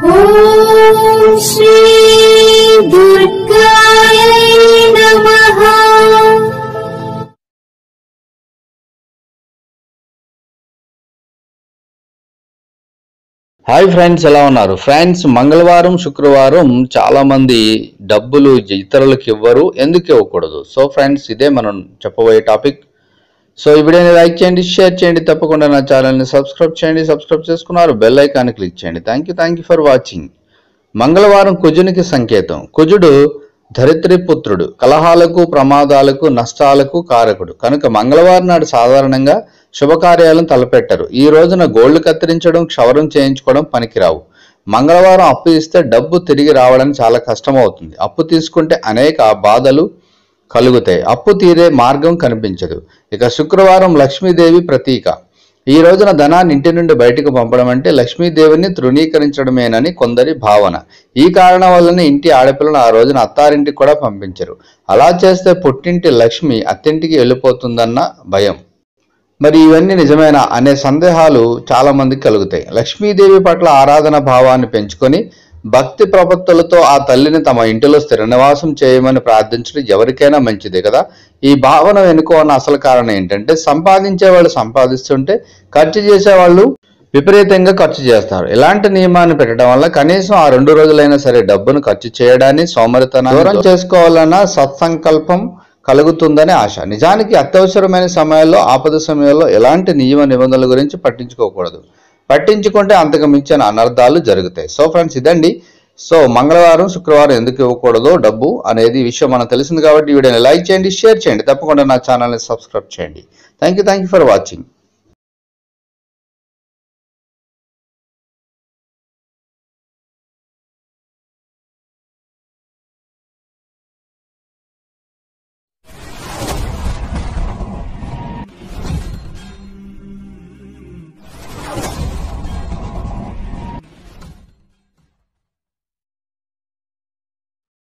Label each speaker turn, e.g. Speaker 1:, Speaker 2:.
Speaker 1: Hi friends ఎలా ఉన్నారు? Friends మంగళవారం శుక్రవారం చాలా మంది డబ్బులు ఇతరులకు ఇవ్వరు ఎందుకు ఇవ్వకూడదు? సో ఫ్రెండ్స్ ఇదే మనం చెప్పబోయే టాపిక్ సో ఈ వీడియోని లైక్ చేయండి షేర్ చేయండి తప్పకుండా నా ఛానల్ని సబ్స్క్రైబ్ చేయండి సబ్స్క్రైబ్ చేసుకున్నారు బెల్ ఐకాన్ క్లిక్ చేయండి. Thank you thank you for watching మంగళవారం కుజునికి సంకేతం. కుజుడు ధరిత్రి పుత్రుడు కలహాలకు ప్రమాదాలకు నష్టాలకు కారకుడు. కనుక మంగళవారం నాడు సాధారణంగా శుభకార్యాలను తలపెట్టరు. ఈ రోజున గోళ్ళు కత్తిరించడం క్షవరం చేయించుకోవడం పనికిరావు. మంగళవారం అప్పు ఇస్తే డబ్బు తిరిగి రావడం చాలా కష్టమవుతుంది. అప్పు తీసుకుంటే అనేక బాధలు కలుగుతాయి. అప్పు తీరే మార్గం కనిపించదు. ఇక శుక్రవారం లక్ష్మీదేవి ప్రతీక. ఈ రోజున ధనాన్ని ఇంటి నుండి బయటకు పంపడం అంటే లక్ష్మీదేవిని తృణీకరించడమేనని కొందరి భావన. ఈ కారణం వల్లనే ఇంటి ఆడపిల్లను ఆ రోజున అత్తారింటికి కూడా పంపించరు. అలా చేస్తే పుట్టింటి లక్ష్మి అత్తింటికి వెళ్ళిపోతుందన్న భయం. మరి ఇవన్నీ నిజమేనా అనే సందేహాలు చాలామందికి కలుగుతాయి. లక్ష్మీదేవి పట్ల ఆరాధన భావాన్ని పెంచుకొని భక్తి ప్రపత్తులతో ఆ తల్లిని తమ ఇంటిలో స్థిర నివాసం చేయమని ప్రార్థించడం ఎవరికైనా మంచిదే కదా? ఈ భావన వెనుక ఉన్న అసలు కారణం ఏంటంటే సంపాదించే వాళ్ళు సంపాదిస్తుంటే ఖర్చు చేసేవాళ్ళు విపరీతంగా ఖర్చు చేస్తారు. ఇలాంటి నియమాన్ని పెట్టడం వల్ల కనీసం ఆ రెండు రోజులైనా సరే డబ్బును ఖర్చు చేయడాన్ని సోమరితనం దూరం చేసుకోవాలన్న సత్సంకల్పం కలుగుతుందని ఆశ. నిజానికి అత్యవసరమైన సమయాల్లో ఆపద సమయంలో ఎలాంటి నియమ నిబంధనల గురించి పట్టించుకోకూడదు. పట్టించుకుంటే అంతకు మించిన అనర్థాలు జరుగుతాయి. సో ఫ్రెండ్స్ ఇదండి. సో మంగళవారం శుక్రవారం ఎందుకు ఇవ్వకూడదో డబ్బు అనేది విషయం మనకు తెలిసింది కాబట్టి వీడియోని లైక్ చేయండి షేర్ చేయండి. తప్పకుండా నా ఛానల్ని సబ్స్క్రైబ్ చేయండి. Thank you thank you for watching